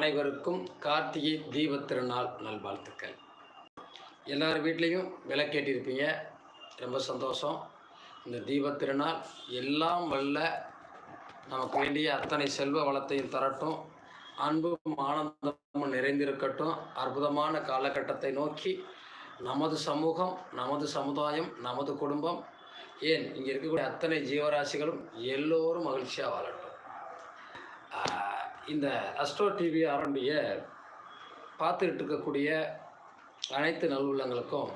அனைவருக்கும் கார்த்திகை தீப திருநாள் நல்வாழ்த்துக்கள். எல்லார் வீட்லேயும் விளக்கேட்டிருப்பீங்க ரொம்ப சந்தோஷம். இந்த தீபத் திருநாள் எல்லாம் வல்ல நமக்கு வேண்டிய அத்தனை செல்வ வளத்தையும் தரட்டும். அன்பும் ஆனந்தமும் நிறைந்திருக்கட்டும். அற்புதமான காலகட்டத்தை நோக்கி நமது சமூகம் நமது சமுதாயம் நமது குடும்பம் ஏன் இங்கே இருக்கக்கூடிய அத்தனை ஜீவராசிகளும் எல்லோரும் மகிழ்ச்சியாக வாழட்டும். இந்த அஸ்ட்ரோ டிவி ஆரம்பிய பார்த்துக்கிட்டு இருக்கக்கூடிய அனைத்து நல்லுள்ளங்களுக்கும்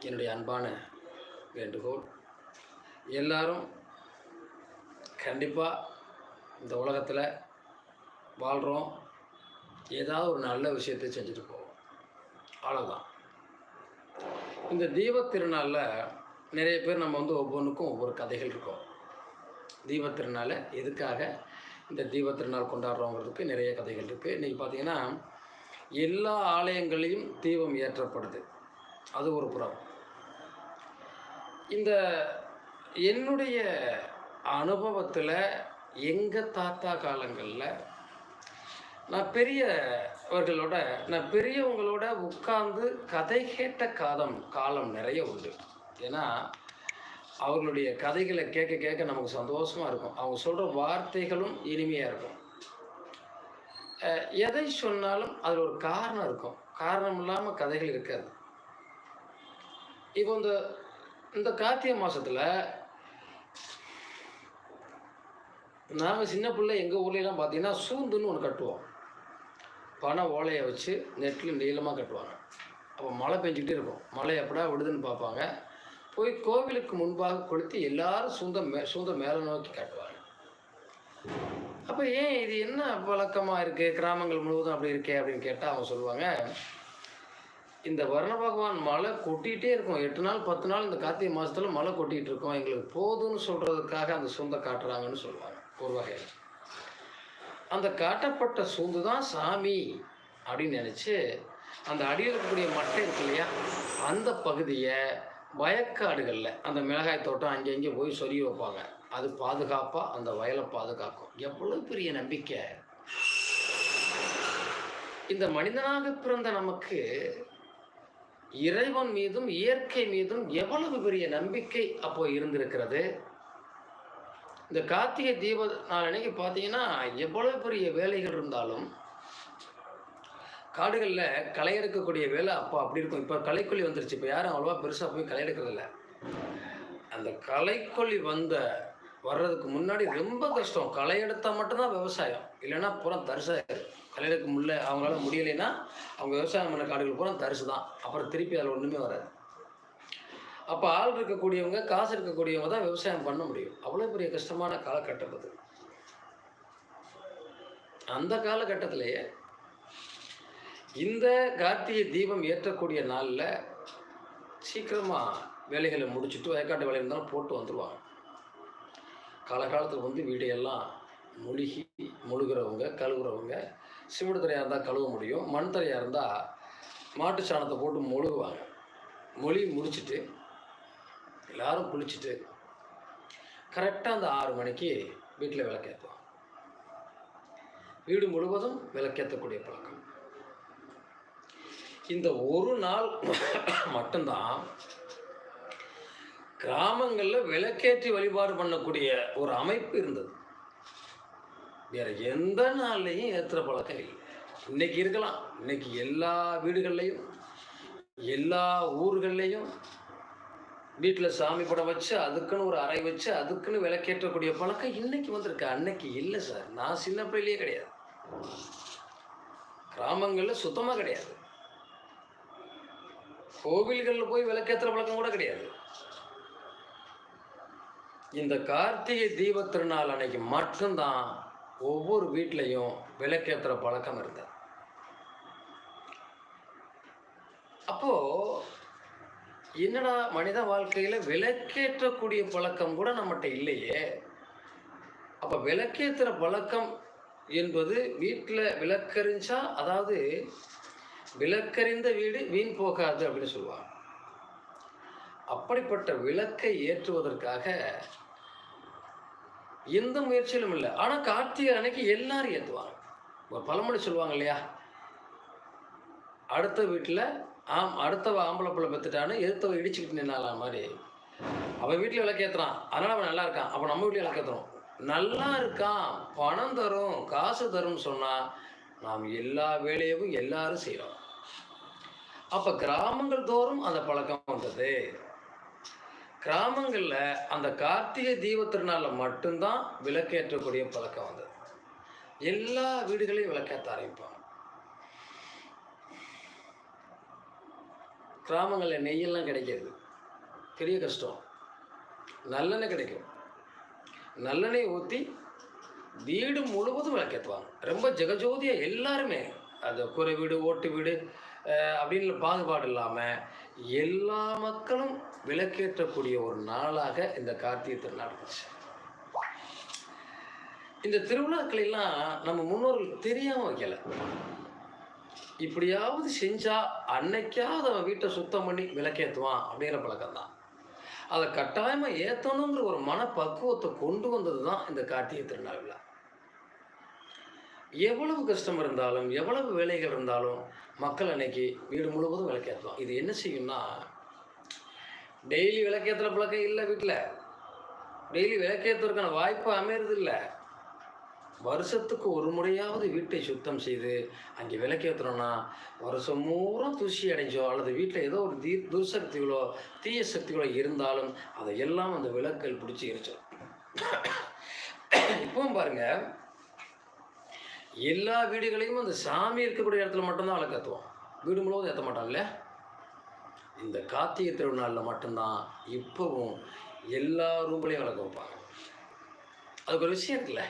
என்னுடைய அன்பான வேண்டுகோள். எல்லாரும் கண்டிப்பாக இந்த உலகத்தில் வாழ்கிறோம் ஏதாவது ஒரு நல்ல விஷயத்தை செஞ்சுட்டு போவோம். அவ்வளோதான் இந்த தீபத் திருநாளில் நிறைய பேர் நம்ம வந்து ஒவ்வொன்றுக்கும் ஒவ்வொரு கதைகள் இருக்கும். தீபத்திருநாளை எதுக்காக இந்த தீப திருநாள் கொண்டாடுறோங்கிறதுக்கு நிறைய கதைகள் இருக்குது இன்றைக்கி பார்த்தீங்கன்னா எல்லா ஆலயங்களையும் தீபம் ஏற்றப்படுது. அது ஒரு புறம். இந்த என்னுடைய அனுபவத்தில் எங்கள் தாத்தா காலங்களில் நான் பெரியவர்களோட நான் பெரியவங்களோட உட்கார்ந்து கதை கேட்ட காலம் காலம் நிறைய உண்டு. ஏன்னா அவர்களுடைய கதைகளை கேட்க கேட்க நமக்கு சந்தோஷமாக இருக்கும். அவங்க சொல்கிற வார்த்தைகளும் இனிமையாக இருக்கும். எதை சொன்னாலும் அதில் ஒரு காரணம் இருக்கும். காரணம் இல்லாமல் கதைகள் இருக்காது. இப்போ இந்த இந்த கார்த்திகை மாதத்தில் நாங்கள் சின்ன பிள்ளை எங்கள் ஊர்லலாம் பார்த்தீங்கன்னா சூந்துன்னு ஒன்று கட்டுவோம். பனை ஓலையை வச்சு நெட்டில் நீளமாக கட்டுவாங்க. அப்போ மழை பெஞ்சிக்கிட்டே இருக்கும். மழை எப்படா விடுதுன்னு பார்ப்பாங்க. போய் கோவிலுக்கு முன்பாக கொளுத்தி எல்லாரும் சொந்த மே சொந்த மேலே நோக்கி காட்டுவாங்க. அப்போ ஏன் இது என்ன வழக்கமாக இருக்குது கிராமங்கள் முழுவதும் அப்படி இருக்கே அப்படின்னு கேட்டால் அவங்க சொல்லுவாங்க இந்த வர்ண பகவான் மழை கொட்டிகிட்டே இருக்கும். எட்டு நாள் பத்து நாள் இந்த கார்த்திகை மாதத்தில் மழை கொட்டிகிட்டு இருக்கோம். எங்களுக்கு போதும்னு சொல்கிறதுக்காக அந்த சூந்தை காட்டுறாங்கன்னு சொல்லுவாங்க ஒரு வகையில். அந்த காட்டப்பட்ட சூந்து தான் சாமி அப்படின்னு நினச்சி அந்த அடியில் இருக்கக்கூடிய மட்டை இருக்கு இல்லையா அந்த பகுதியை வயக்காடுகளில் அந்த மிளகாய் தோட்டம் அங்கே இங்கே போய் சொல்லி வைப்பாங்க. அது பாதுகாப்பாக அந்த வயலை பாதுகாக்கும். எவ்வளோ பெரிய நம்பிக்கை. இந்த மனிதனாக பிறந்த நமக்கு இறைவன் மீதும் இயற்கை மீதும் எவ்வளவு பெரிய நம்பிக்கை அப்போ இருந்திருக்கிறது? இந்த கார்த்திகை தீப நாள் அன்னைக்கு பார்த்தீங்கன்னா எவ்வளவு பெரிய வேலைகள் இருந்தாலும் காடுகளில் களை எடுக்கக்கூடிய வேலை அப்போ அப்படி இருக்கும். இப்போ களைக்கொல்லி வந்துருச்சு. இப்போ யாரும் அவ்வளோவா பெருசாக போய் களை எடுக்கிறதில்ல அந்த களைக்கொல்லி வந்த வர்றதுக்கு முன்னாடி ரொம்ப கஷ்டம். களை எடுத்தால் மட்டும்தான் விவசாயம். இல்லைன்னா புறம் தரிசாயிரு களை எடுக்க முடியல அவங்களால முடியலைன்னா அவங்க விவசாயம் பண்ண காடுகள் பூரா தரிசு தான் அப்புறம் திருப்பி அதில் ஒன்றுமே வராது. அப்போ ஆள் இருக்கக்கூடியவங்க காசு இருக்கக்கூடியவங்க தான் விவசாயம் பண்ண முடியும். அவ்வளோ பெரிய கஷ்டமான காலகட்டம் அது. அந்த காலகட்டத்திலேயே இந்த கார்த்திகை தீபம் ஏற்றக்கூடிய நாளில் சீக்கிரமாக வேலைகளை முடிச்சுட்டு வயக்காட்டு வேலை இருந்தாலும் போட்டு வந்துடுவாங்க காலகாலத்தில் வந்து வீடையெல்லாம் முழுகி முழுகிறவங்க கழுவுறவங்க சிமெண்ட் தரையாக இருந்தால் கழுவ முடியும் மண் தரையாக இருந்தால் மாட்டு சாணத்தை போட்டு மொழுகுவாங்க. மொழி முடிச்சுட்டு எல்லாரும் குளிச்சுட்டு கரெக்டாக அந்த ஆறு மணிக்கு வீட்டில் விளக்கேற்றுவாங்க வீடு முழுவதும் விளக்கேற்றக்கூடிய பழக்கம். இந்த ஒரு நாள் மட்டும்தான் கிராமங்களில் விளக்கேற்றி வழிபாடு பண்ணக்கூடிய ஒரு அமைப்பு இருந்தது. வேற எந்த நாள்லையும் ஏற்றுற பழக்கம் இல்லை. இன்னைக்கு இருக்கலாம். இன்னைக்கு எல்லா வீடுகள்லையும் எல்லா ஊர்கள்லையும் வீட்டில் சாமி படம் வச்சு அதுக்குன்னு ஒரு அறை வச்சு அதுக்குன்னு விளக்கேற்றக்கூடிய பழக்கம் இன்னைக்கு வந்திருக்கு. அன்னைக்கு இல்லை சார். நான் சின்ன பிள்ளையிலேயே கிடையாது. கிராமங்களில் சுத்தமாக கிடையாது. கோவில்களில் போய் விளக்கேற்றுற பழக்கம் கூட கிடையாது. இந்த கார்த்திகை தீப திருநாள் அன்னைக்கு மட்டும்தான் ஒவ்வொரு வீட்லேயும் விளக்கேற்றுற பழக்கம் இருந்தது அப்போ என்னடா மனித வாழ்க்கையில் விளக்கேற்றக்கூடிய பழக்கம் கூட நம்மகிட்ட இல்லையே? அப்போ விளக்கேற்றுற பழக்கம் என்பது வீட்டில் விளக்கறிஞ்சா அதாவது விளக்கறிந்த வீடு வீண் போகாது அப்படின்னு சொல்லுவாங்க. அப்படிப்பட்ட விளக்கை ஏற்றுவதற்காக எந்த முயற்சியிலும் இல்லை. ஆனால் கார்த்திகை அன்னைக்கு எல்லாரும் ஏற்றுவாங்க ஒரு பழமொழி சொல்லுவாங்க இல்லையா? அடுத்த வீட்டில் ஆம் அடுத்தவ ஆம்பளை பிள்ளை பெற்றுட்டான்னு எதிர்த்தவ இடிச்சுக்கிட்டு நின்னாலாம் மாதிரி. அவன் வீட்டில் விளக்கேற்றுறான் அதனால் அவன் நல்லா இருக்கான். அப்போ நம்ம வீட்டில் விளக்கேற்றுறோம் நல்லா இருக்கான். பணம் தரும் காசு தரும்னு சொன்னால் நாம் எல்லா வேலையவும் எல்லாரும் செய்கிறோம் அப்போ கிராமங்கள் தோறும் அந்த பழக்கம் வந்தது. கிராமங்களில் அந்த கார்த்திகை தீப திருநாளில் மட்டும்தான் விளக்கேற்றக்கூடிய பழக்கம் வந்தது. எல்லா வீடுகளையும் விளக்கேற்ற ஆரம்பிப்பாங்க. கிராமங்களில் நெய்யெல்லாம் கிடைக்காது பெரிய கஷ்டம். நல்லெண்ணெய் கிடைக்கும். நல்லெண்ணெய் ஊற்றி வீடு முழுவதும் விளக்கேற்றுவாங்க ரொம்ப ஜெகஜோதியாக எல்லாருமே. அது குறை வீடு ஓட்டு வீடு அப்படின்னு பாகுபாடு இல்லாமல் எல்லா மக்களும் விளக்கேற்றக்கூடிய ஒரு நாளாக இந்த கார்த்திகை திருநாள் இருந்துச்சு. இந்த திருவிழாக்கள் எல்லாம் நம்ம முன்னோர்கள் தெரியாமல் வைக்கல. இப்படியாவது செஞ்சா அன்னைக்காவது அவன் வீட்டை சுத்தம் பண்ணி விளக்கேற்றுவான் அப்படிங்கிற பழக்கம் தான். அதை கட்டாயமாக ஏற்றணுங்கிற ஒரு மனப்பக்குவத்தை கொண்டு வந்தது தான் இந்த கார்த்திகை திருநாள் விழா. எவ்வளவு கஷ்டம் இருந்தாலும் எவ்வளவு வேலைகள் இருந்தாலும் மக்கள் அன்னைக்கு வீடு முழுவதும் விளக்கேற்றுவான் இது என்ன செய்யும்னா டெய்லி விளக்கேற்றுற பழக்கம் இல்லை வீட்டில் டெய்லி விளக்கேற்றுறதுக்கான வாய்ப்பு அமையறது இல்லை வருஷத்துக்கு ஒரு முறையாவது வீட்டை சுத்தம் செய்து அங்கே விளக்கேற்றுறோன்னா வருஷம் பூரா தூசி அடைஞ்சோ அல்லது வீட்டில் ஏதோ ஒரு தீ துர்சக்திகளோ தீய சக்திகளோ இருந்தாலும் அதை எல்லாம் அந்த விளக்கல் பிடிச்சி எரிச்சிடும் இப்பவும் பாருங்கள் எல்லா வீடுகளையும் அந்த சாமி இருக்கக்கூடிய இடத்துல மட்டும்தான் விளக்கத்துவோம் வீடு முழுவதும் ஏற்ற மாட்டோம் இல்லையா இந்த கார்த்திகை திருநாளில் மட்டும்தான் இப்போவும் எல்லா ரூம்லேயும் விளக்க வைப்பாங்க. அதுக்கு ஒரு விஷயம் இருக்குல்ல?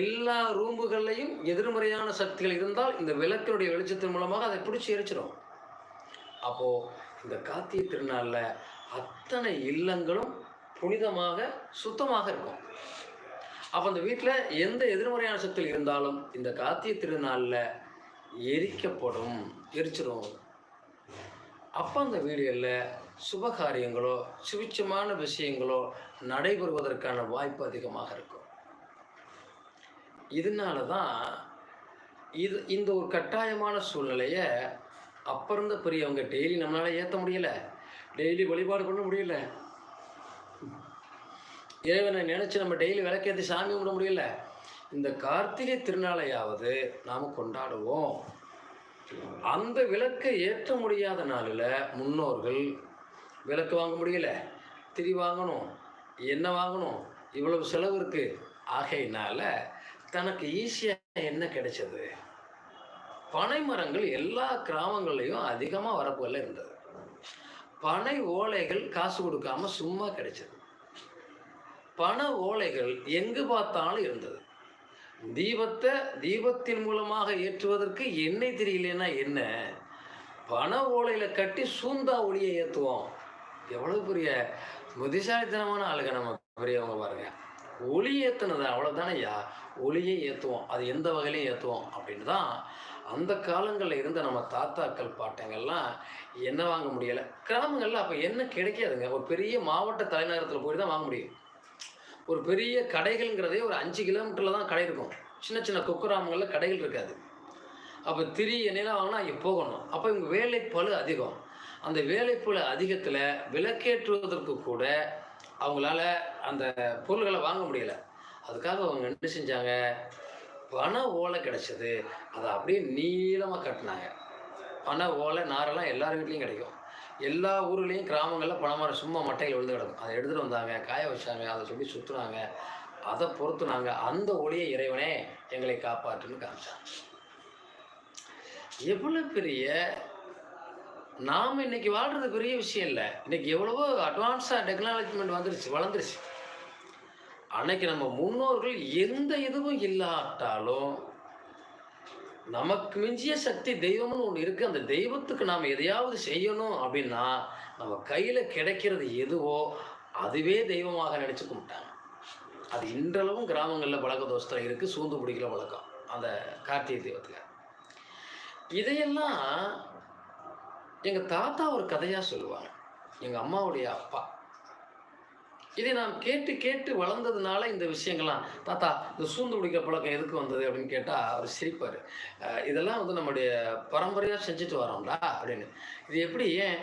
எல்லா ரூம்புகள்லையும் எதிர்மறையான சக்திகள் இருந்தால் இந்த விளக்கினுடைய வெளிச்சத்தின் மூலமாக அதை பிடிச்சி எரிச்சிடும் அப்போது இந்த கார்த்திகை திருநாளில் அத்தனை இல்லங்களும் புனிதமாக சுத்தமாக இருக்கும். அப்போ அந்த வீட்டில் எந்த எதிர்மறையான சக்திகள் இருந்தாலும் இந்த கார்த்திகை திருநாளில் எரிக்கப்படும் எரிச்சிடும் அப்போ அந்த வீடுகளில் சுபகாரியங்களோ சுபிச்சமான விஷயங்களோ நடைபெறுவதற்கான வாய்ப்பு அதிகமாக இருக்கும். இதனால தான் இது இந்த ஒரு கட்டாயமான சூழ்நிலையை அப்போ இருந்த பெரியவங்க டெய்லி நம்மளால் ஏற்ற முடியல. டெய்லி வழிபாடு பண்ண முடியல. இறைவனை நினச்சி நம்ம டெய்லி விளக்கேற்றி சாமி கும்பிட முடியல. இந்த கார்த்திகை திருநாளையாவது நாம் கொண்டாடுவோம். அந்த விளக்கை ஏற்ற முடியாத நாளில் முன்னோர்கள் விளக்கு வாங்க முடியல. திரி வாங்கணும் என்ன வாங்கணும் இவ்வளவு செலவு இருக்குது ஆகையினால தனக்கு ஈஸியாக என்ன கிடைச்சது. பனை மரங்கள் எல்லா கிராமங்கள்லையும் அதிகமாக வரப்புல இருந்தது. பனை ஓலைகள் காசு கொடுக்காம சும்மா கிடைச்சது. பண ஓலைகள் எங்கு பார்த்தாலும் இருந்தது. தீபத்தை தீபத்தின் மூலமாக ஏற்றுவதற்கு எண்ணெய் தெரியலன்னா என்ன? பண ஓலையில் கட்டி சூந்தா ஒளியை ஏற்றுவோம் எவ்வளவு பெரிய புத்திசாலித்தனமான ஆளுங்க நம்ம பெரியவங்க பாருங்க. ஒளி ஏற்றுனது அவ்வளோதானே ஐயா ஒளியை ஏற்றுவோம் அது எந்த வகையிலையும் ஏற்றுவோம் அப்படின்னு தான் அந்த காலங்களில் இருந்த நம்ம தாத்தாக்கள் பாட்டங்கள்லாம் என்ன வாங்க முடியலை? கிராமங்களில் அப்போ என்ன கிடைக்காதுங்க. ஒரு பெரிய மாவட்ட தலைநகரத்தில் போய் தான் வாங்க முடியும். ஒரு பெரிய கடைகள்ங்கிறதே ஒரு அஞ்சு கிலோமீட்டரில் தான் கடை இருக்கும். சின்ன சின்ன குக்கிராமங்களில் கடைகள் இருக்காது. அப்போ திரி எண்ணெயெல்லாம் வாங்கினா அங்கே போகணும். அப்போ இவங்க வேலைப்பழு அதிகம். அந்த வேலைப்பழு அதிகத்தில் விளக்கேற்றுவதற்கு கூட அவங்களால அந்த பொருள்களை வாங்க முடியல. அதுக்காக அவங்க என்ன செஞ்சாங்க? பண ஓலை கிடச்சிது. அதை அப்படியே நீளமாக கட்டினாங்க. பண ஓலை நாரெல்லாம் எல்லார் வீட்லேயும் கிடைக்கும். எல்லா ஊர்லேயும் கிராமங்களில் பணமரம் சும்மா மட்டையில் விழுந்து கிடக்கும். அதை எடுத்துகிட்டு வந்தாங்க காய வச்சாங்க அதை சொல்லி சுற்றுனாங்க அதை பொறுத்துனாங்க. அந்த ஒளியை இறைவனே எங்களை காப்பாற்றுன்னு காமிச்சாங்க. எவ்வளோ பெரிய நாம் இன்னைக்கு வாழ்றது பெரிய விஷயம் இல்லை. இன்னைக்கு எவ்வளவோ அட்வான்ஸாக டெக்னாலஜிமெண்ட் வந்துருச்சு வளர்ந்துருச்சு. அன்னைக்கு நம்ம முன்னோர்கள் எந்த இதுவும் இல்லாட்டாலும் நமக்கு மிஞ்சிய சக்தி தெய்வம்னு ஒன்று இருக்குது அந்த தெய்வத்துக்கு நாம் எதையாவது செய்யணும் அப்படின்னா நம்ம கையில் கிடைக்கிறது எதுவோ அதுவே தெய்வமாக நினச்சி கும்பிட்டாங்க. அது இன்றளவும் கிராமங்களில் பழக்க தோஷத்தில் இருக்குது சூந்து பிடிக்கிற பழக்கம். அந்த கார்த்திகை தெய்வத்தில். இதையெல்லாம் எங்கள் தாத்தா ஒரு கதையாக சொல்லுவாங்க. எங்கள் அம்மாவுடைய அப்பா. இதை நாம் கேட்டு கேட்டு வளர்ந்ததுனால இந்த விஷயங்கள்லாம் தாத்தா இந்த சூழ்ந்து குடிக்க பழக்கம் எதுக்கு வந்தது? அப்படின்னு கேட்டால் அவர் சிரிப்பார். இதெல்லாம் வந்து நம்முடைய பரம்பரையாக செஞ்சுட்டு வரோம்டா அப்படின்னு. இது எப்படி ஏன்?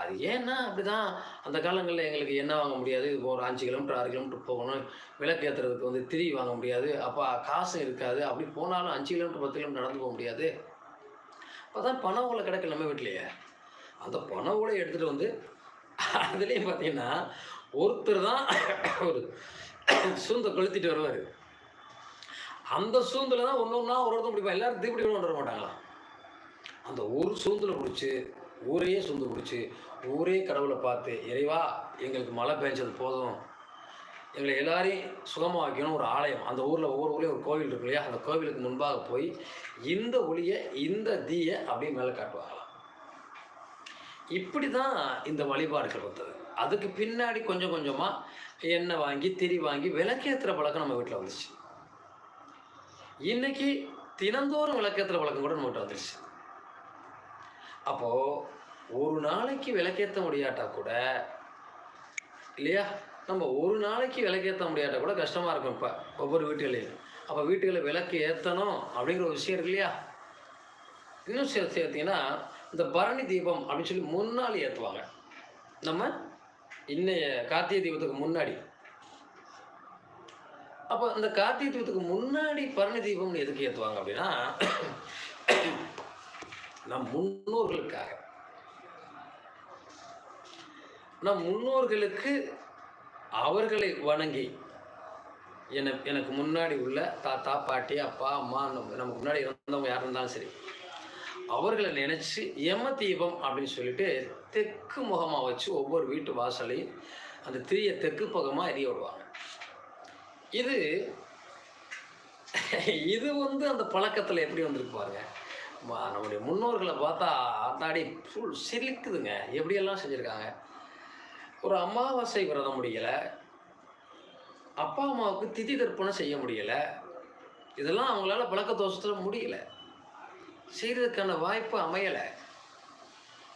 அது ஏன்னா அப்படிதான். அந்த காலங்களில் எங்களுக்கு என்ன வாங்க முடியாது. இப்போ ஒரு அஞ்சு கிலோமீட்டர் ஆறு கிலோமீட்டர் போகணும். விளக்கு ஏற்றுறதுக்கு வந்து திரி வாங்க முடியாது. அப்போ காசும் இருக்காது. அப்படி போனாலும் அஞ்சு கிலோமீட்டர் பத்து கிலோமீட்டர் நடந்து போக முடியாது. அப்போ தான் பண உள்ள கிடக்கு நம்ம வீட்லையே அந்த பண ஓலை எடுத்துகிட்டு வந்து அதுலேயும் பார்த்தீங்கன்னா ஒருத்தர் தான் ஒரு சூந்தை கொளுத்திட்டு வருவார். அந்த சூந்தில் தான் ஒன்று ஒன்றா ஒரு ஒருத்தர் பிடிப்பா எல்லாரும் தீப்பிடி கொண்டு வர மாட்டாங்களா? அந்த ஒரு சூந்தில் பிடிச்சி ஊரே சூழ்ந்து பிடிச்சி ஊரே கடவுளை பார்த்து இறைவா எங்களுக்கு மழை பெஞ்சது போதும். எங்களை எல்லாரையும் சுகமாக வைக்கணும் ஒரு ஆலயம். அந்த ஊரில் ஒவ்வொரு ஊர்லேயும் ஒரு கோவில் இருக்கு இல்லையா? அந்த கோவிலுக்கு முன்பாக போய் இந்த ஒளியை இந்த தீயை அப்படியே மேலே காட்டுவாங்களாம். இப்படி தான் இந்த வழிபாடுகள் வந்தது. அதுக்கு பின்னாடி கொஞ்சம் கொஞ்சமாக எண்ணெய் வாங்கி திரி வாங்கி விளக்கேற்றுற பழக்கம் நம்ம வீட்டில் வந்துச்சு இன்னைக்கு தினந்தோறும் விளக்கேற்றுற பழக்கம் கூட நம்மகிட்ட வந்துருச்சு. அப்போது ஒரு நாளைக்கு விளக்கேற்ற முடியாட்டா கூட இல்லையா? நம்ம ஒரு நாளைக்கு விளக்கேற்ற முடியாட்டா கூட கஷ்டமாக இருக்கும் இப்போ ஒவ்வொரு வீட்டுகளையும். அப்போ வீட்டுகளில் விளக்கு ஏற்றணும் அப்படிங்கிற ஒரு விஷயம் இருக்கு இல்லையா? இன்னும் சே சேர்த்தீங்கன்னா இந்த பரணி தீபம் அப்படின்னு சொல்லி முன்னாடி ஏற்றுவாங்க நம்ம இன்னைய கார்த்திகை தீபத்துக்கு முன்னாடி. அப்போ இந்த கார்த்திகை தீபத்துக்கு முன்னாடி பரணி தீபம்னு எதுக்கு ஏற்றுவாங்க அப்படின்னா நம் முன்னோர்களுக்காக. நம் முன்னோர்களுக்கு அவர்களை வணங்கி என எனக்கு முன்னாடி உள்ள தாத்தா பாட்டி அப்பா அம்மா நம்ம நமக்கு முன்னாடி இருந்தவங்க யார் இருந்தாலும் சரி அவர்களை நினச்சி யம தீபம் அப்படின்னு சொல்லிட்டு தெற்கு முகமாக வச்சு ஒவ்வொரு வீட்டு வாசலையும் அந்த திரியை தெற்கு பக்கமாக எரிய விடுவாங்க. இது இது வந்து அந்த பழக்கத்தில் எப்படி வந்திருக்கு பாருங்க. நம்முடைய முன்னோர்களை பார்த்தா அந்தாடி ஃபுல் சிரிக்குதுங்க எப்படியெல்லாம் செஞ்சுருக்காங்க? ஒரு அமாவாசை விரதம் முடியலை. அப்பா அம்மாவுக்கு திதி தர்ப்பணம் செய்ய முடியலை. இதெல்லாம் அவங்களால பழக்க தோஷத்தில் முடியல. செய்கிறதுக்கான வாய்ப்பு அமையலை.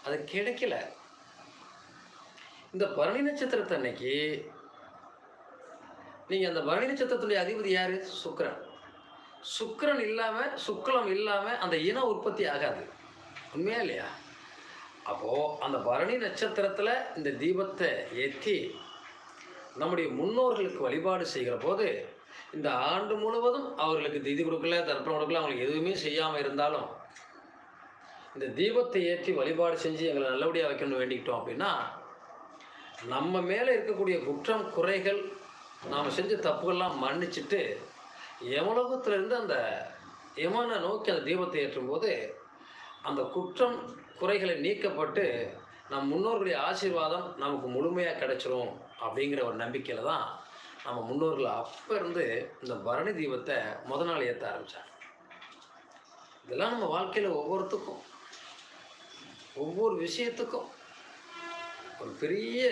அது கிடைக்கல. இந்த பரணி நட்சத்திரத்தை அன்னைக்கு நீங்கள் அந்த பரணி நட்சத்திரத்துடைய அதிபதி யார்? சுக்கரன். சுக்கரன் இல்லாமல் சுக்லம் இல்லாமல் அந்த இன உற்பத்தி ஆகாது. உண்மையா இல்லையா? அப்போது அந்த பரணி நட்சத்திரத்தில் இந்த தீபத்தை ஏற்றி நம்முடைய முன்னோர்களுக்கு வழிபாடு செய்கிற போது இந்த ஆண்டு முழுவதும் அவர்களுக்கு திதி கொடுக்கல தர்ப்பணம் கொடுக்கல அவங்களுக்கு எதுவுமே செய்யாமல் இருந்தாலும் இந்த தீபத்தை ஏற்றி வழிபாடு செஞ்சு எங்களை நல்லபடியாக வைக்கணும்னு வேண்டிக்கிட்டோம் அப்படின்னா நம்ம மேலே இருக்கக்கூடிய குற்றம் குறைகள் நாம் செஞ்ச தப்புகள்லாம் மன்னிச்சிட்டு எமலோகத்திலிருந்து அந்த யமனை நோக்கி அந்த தீபத்தை ஏற்றும்போது அந்த குற்றம் குறைகளை நீக்கப்பட்டு நம் முன்னோர்களுடைய ஆசீர்வாதம் நமக்கு முழுமையாக கிடைச்சிரும் அப்படிங்கிற ஒரு நம்பிக்கையில் தான் நம்ம முன்னோர்கள் அப்போ இருந்து இந்த பரணி தீபத்தை முத நாள் ஏற்ற ஆரம்பித்தாங்க இதெல்லாம் நம்ம வாழ்க்கையில் ஒவ்வொருத்துக்கும் ஒவ்வொரு விஷயத்துக்கும் ஒரு பெரிய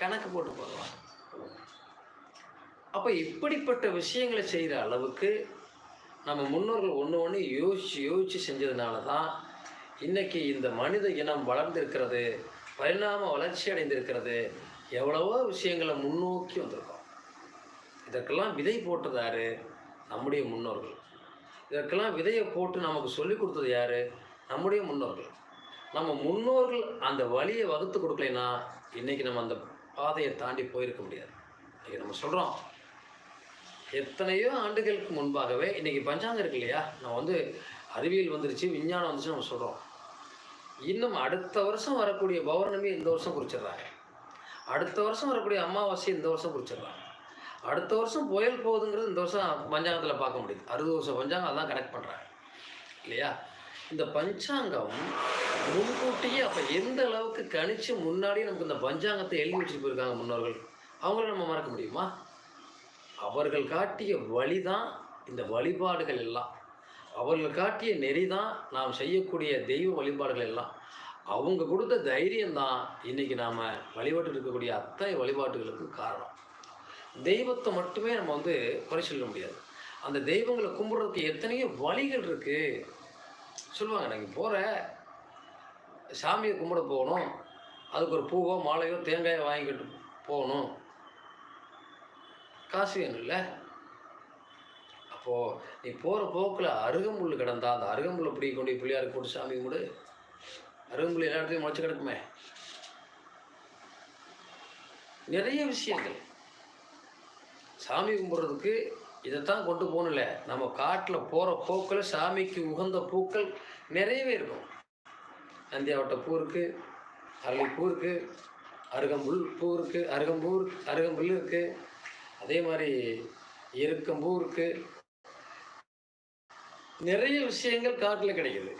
கணக்கு போட்டு போடுவாங்க. அப்போ இப்படிப்பட்ட விஷயங்களை செய்கிற அளவுக்கு நம்ம முன்னோர்கள் ஒன்று ஒன்று யோசித்து யோசித்து செஞ்சதுனால தான் இன்றைக்கி இந்த மனித இனம் வளர்ந்திருக்கிறது பரிணாம வளர்ச்சி அடைந்திருக்கிறது எவ்வளவோ விஷயங்களை முன்னோக்கி வந்திருக்கோம். இதற்கெல்லாம் விதை போட்டது யார்? நம்முடைய முன்னோர்கள். இதற்கெல்லாம் விதையை போட்டு நமக்கு சொல்லிக் கொடுத்தது யாரு? நம்முடைய முன்னோர்கள். நம்ம முன்னோர்கள் அந்த வழியை வகுத்து கொடுக்கலைன்னா இன்னைக்கு நம்ம அந்த பாதையை தாண்டி போயிருக்க முடியாது. இன்னைக்கு நம்ம சொல்கிறோம் எத்தனையோ ஆண்டுகளுக்கு முன்பாகவே இன்னைக்கு பஞ்சாங்கம் இருக்கு இல்லையா? நான் வந்து அறிவியல் வந்துருச்சு விஞ்ஞானம் வந்துச்சு நம்ம சொல்கிறோம் இன்னும் அடுத்த வருஷம் வரக்கூடிய பௌர்ணமி இந்த வருஷம் குறிச்சிடுறாங்க. அடுத்த வருஷம் வரக்கூடிய அமாவாசை இந்த வருஷம் குறிச்சிடுறாங்க. அடுத்த வருஷம் புயல் போகுதுங்கிறது இந்த வருஷம் பஞ்சாங்கத்தில் பார்க்க முடியுது. அறுபது வருஷம் பஞ்சாங்கம் அதான் கனெக்ட் பண்ணுறாங்க இல்லையா? இந்த பஞ்சாங்கம் முன்கூட்டியே அப்போ எந்த அளவுக்கு கணிச்சு முன்னாடியே நமக்கு இந்த பஞ்சாங்கத்தை எழுதி வச்சுட்டு போயிருக்காங்க முன்னோர்கள் அவங்கள நம்ம மறக்க முடியுமா? அவர்கள் காட்டிய வழி தான் இந்த வழிபாடுகள் எல்லாம். அவர்கள் காட்டிய நெறி தான் நாம் செய்யக்கூடிய தெய்வ வழிபாடுகள் எல்லாம். அவங்க கொடுத்த தைரியம் தான் இன்னைக்கு நாம் வழிபாட்டு இருக்கக்கூடிய அத்தனை வழிபாட்டுகளுக்கு காரணம். தெய்வத்தை மட்டுமே நம்ம வந்து குறை சொல்ல முடியாது. அந்த தெய்வங்களை கும்பிட்றதுக்கு எத்தனையோ வழிகள் இருக்குது சொல்லுவாங்க நாங்கள் போகிற சாமியை கும்பிட போகணும். அதுக்கு ஒரு பூவோ மாலையோ தேங்காயோ வாங்கிக்கிட்டு போகணும். காசு வேணும்ல? அப்போது நீ போகிற போக்கில் அருகம்புல் கிடந்தா அந்த அருகம்புல்லை பிடி கொண்டு பிள்ளையாருக்கு போட்டு சாமி கும்பிடு. அருகம்புல் எல்லா இடத்துலையும் முளைச்சி கிடக்குமே. நிறைய விஷயங்கள். சாமி கும்பிட்றதுக்கு இதைத்தான் கொண்டு போகணும்ல. நம்ம காட்டில் போகிற பூக்கள் சாமிக்கு உகந்த பூக்கள் நிறையவே இருக்கும். நந்தியாவட்ட பூ இருக்குது அரளிப்பூ இருக்குது அருகம்புல் பூ இருக்குது அருகம்பூ அருகம்புல் இருக்குது அதே மாதிரி எருக்கம்பூ இருக்குது நிறைய விஷயங்கள் காட்டில் கிடைக்குது.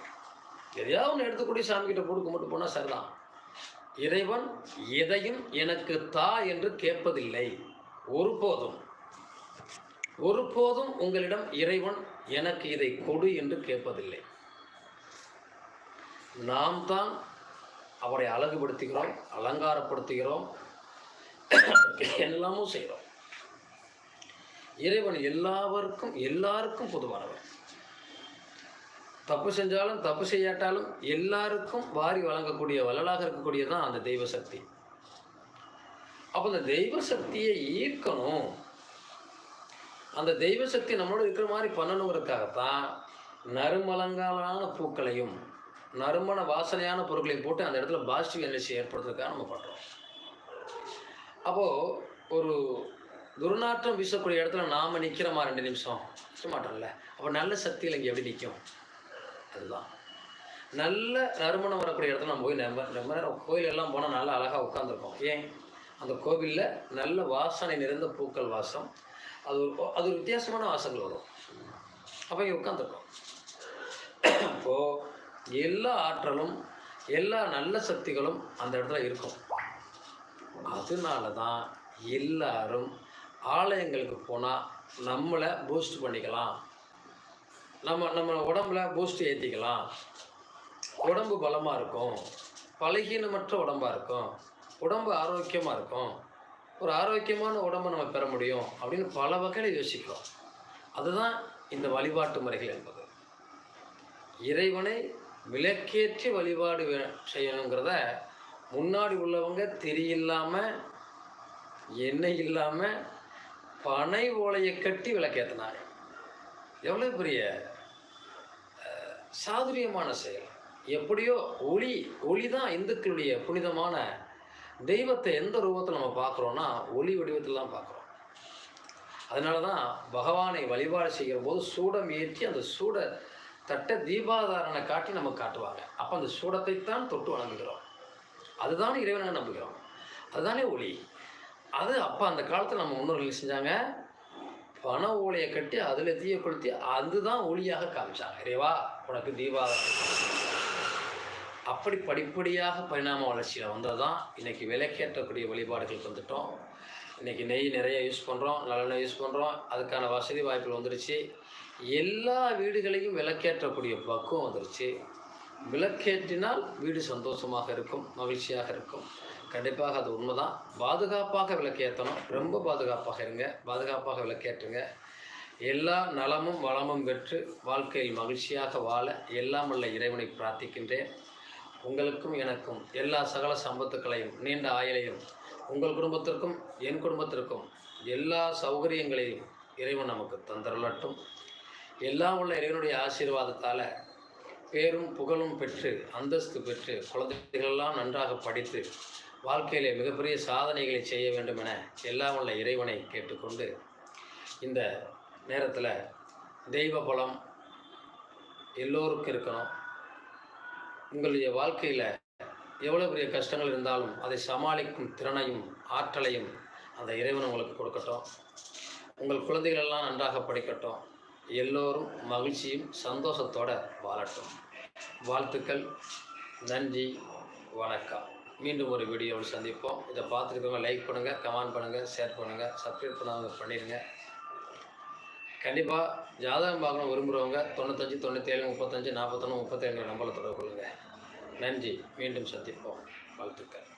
எதையாவது ஒன்று எடுத்துக்கூடிய சாமிக்கிட்ட போட்டு கும்பிட்டு போனால் சரிதான். இறைவன் எதையும் எனக்கு தா என்று கேட்பதில்லை. ஒருபோதும் ஒருபோதும் உங்களிடம் இறைவன் எனக்கு இதை கொடு என்று கேட்பதில்லை. நாம் தான் அவரை அழகுபடுத்துகிறோம் அலங்காரப்படுத்துகிறோம் எல்லாமும் செய்கிறோம். இறைவன் எல்லாருக்கும் எல்லாருக்கும் பொதுவானவர். தப்பு செஞ்சாலும் தப்பு செய்யாட்டாலும் எல்லாருக்கும் வாரி வழங்கக்கூடிய வள்ளலாக இருக்கக்கூடியது தான் அந்த தெய்வ சக்தி. அப்போ அந்த தெய்வ சக்தியை ஈர்க்கணும். அந்த தெய்வ சக்தி நம்மளோட இருக்கிற மாதிரி பண்ணணுங்கிறதுக்காகத்தான் நறுமலங்காலான பூக்களையும் நறுமண வாசனையான பொருட்களையும் போட்டு அந்த இடத்துல பாசிட்டிவ் எனர்ஜி ஏற்படுத்துறதுக்காக நம்ம பண்ணுறோம் அப்போது ஒரு துர்நாற்றம் வீசக்கூடிய இடத்துல நாம் நிற்கிறோமா ரெண்டு நிமிஷம் நிற்க மாட்டோம்ல. அப்போ நல்ல சக்தியில் இங்கே எப்படி நிற்கும் அதுதான். நல்ல நறுமணம் வரக்கூடிய இடத்துல நம்ம போய் நம்ம ரொம்ப நேரம் கோயிலெல்லாம் போனால் நல்லா அழகாக உட்காந்துருக்கோம் ஏன்? அந்த கோவிலில் நல்ல வாசனை நிறைந்த பூக்கள் வாசம். அது ஒரு அது ஒரு வித்தியாசமான வாசங்கள் வரும். அப்போ இங்கே உட்காந்துருக்கோம் அப்போது எல்லா ஆற்றலும் எல்லா நல்ல சக்திகளும் அந்த இடத்துல இருக்கும். அதனால தான் எல்லாரும் ஆலயங்களுக்கு போனால் நம்மளை பூஸ்ட் பண்ணிக்கலாம். நம்ம நம்ம உடம்புல பூஸ்ட் ஏற்றிக்கலாம் உடம்பு பலமாக இருக்கும். பலகீனமற்ற உடம்பாக இருக்கும். உடம்பு ஆரோக்கியமாக இருக்கும். ஒரு ஆரோக்கியமான உடம்பை நம்ம பெற முடியும் அப்படின்னு பல வகையில் யோசிக்கிறோம். அதுதான் இந்த வழிபாட்டு முறைகள் என்பது. இறைவனை விளக்கேற்றி வழிபாடு செய்யணுங்கிறத முன்னாடி உள்ளவங்க திரியில்லாமல் எண்ணெய் இல்லாமல் பனை ஓலையை கட்டி விளக்கேற்றினாங்க எவ்வளோ பெரிய சாதுரியமான செயல். எப்படியோ ஒளி ஒளி தான் இந்துக்களுடைய புனிதமான தெய்வத்தை எந்த ரூபத்தில் நம்ம பார்க்குறோன்னா ஒளி வடிவத்தில் தான் பார்க்குறோம். அதனால தான் பகவானை வழிபாடு செய்கிற போது சூடம் ஏற்றி அந்த சூட தட்ட தீபாதாரனை காட்டி நமக்கு காட்டுவாங்க. அப்போ அந்த சூடத்தை தான் தொட்டு வணங்குகிறோம். அதுதானே இறைவனை நம்புகிறோம். அதுதானே ஒளி. அது அப்போ அந்த காலத்தில் நம்ம முன்னோர்கள் செஞ்சாங்க? பண ஓலையை கட்டி அதில் தீயப்படுத்தி கொளுத்தி அதுதான் ஒளியாக காமிச்சாங்க. இறைவா உனக்கு தீபாவளி அப்படி படிப்படியாக பரிணாம வளர்ச்சியில் வந்தது தான் இன்றைக்கி விலைக்கேற்றக்கூடிய வழிபாடுகளுக்கு வந்துட்டோம். இன்றைக்கி நெய் நிறைய யூஸ் பண்ணுறோம் நல்லெண்ணெய் யூஸ் பண்ணுறோம் அதுக்கான வசதி வாய்ப்புகள் வந்துடுச்சு எல்லா வீடுகளையும் விளக்கேற்றக்கூடிய பக்குவம் வந்துருச்சு. விளக்கேற்றினால் வீடு சந்தோஷமாக இருக்கும் மகிழ்ச்சியாக இருக்கும். கண்டிப்பாக அது உண்மைதான். பாதுகாப்பாக விளக்கேற்றணும். ரொம்ப பாதுகாப்பாக இருங்க. பாதுகாப்பாக விளக்கேற்றுங்க. எல்லா நலமும் வளமும் பெற்று வாழ்க்கையில் மகிழ்ச்சியாக வாழ எல்லாம் உள்ள இறைவனை பிரார்த்திக்கின்றேன். உங்களுக்கும் எனக்கும் எல்லா சகல சம்பத்துக்களையும் நீண்ட ஆயுளையும் உங்கள் குடும்பத்திற்கும் என் குடும்பத்திற்கும் எல்லா சௌகரியங்களையும் இறைவன் நமக்கு தந்தரலட்டும். எல்லாம் உள்ள இறைவனுடைய ஆசீர்வாதத்தால் பேரும் புகழும் பெற்று அந்தஸ்து பெற்று குழந்தைகளெல்லாம் நன்றாக படித்து வாழ்க்கையிலே மிகப்பெரிய சாதனைகளை செய்ய வேண்டும் என எல்லாம் உள்ள இறைவனை கேட்டுக்கொண்டு இந்த நேரத்தில் தெய்வ பலம் எல்லோருக்கும் இருக்கணும். உங்களுடைய வாழ்க்கையில் எவ்வளோ பெரிய கஷ்டங்கள் இருந்தாலும் அதை சமாளிக்கும் திறனையும் ஆற்றலையும் அந்த இறைவன் உங்களுக்கு கொடுக்கட்டும். உங்கள் குழந்தைகளெல்லாம் நன்றாக படிக்கட்டும். எல்லோரும் மகிழ்ச்சியும் சந்தோஷத்தோட வாழட்டும். வாழ்த்துக்கள் நன்றி வணக்கம். மீண்டும் ஒரு வீடியோவில் சந்திப்போம். இதை பார்த்துருக்கவங்க லைக் பண்ணுங்கள் கமெண்ட் பண்ணுங்கள் ஷேர் பண்ணுங்கள் சப்ஸ்கிரைப் பண்ணாதவங்க பண்ணிடுங்க. கண்டிப்பாக ஜாதகம் பார்க்கணும் விரும்புகிறவங்க தொண்ணூத்தஞ்சு தொண்ணூற்றேழு முப்பத்தஞ்சு நாற்பத்தொன்று முப்பத்தேழு நம்பரை தொடர்பு கொள்ளுங்கள் நன்றி. மீண்டும் சந்திப்போம். வாழ்த்துக்கள்.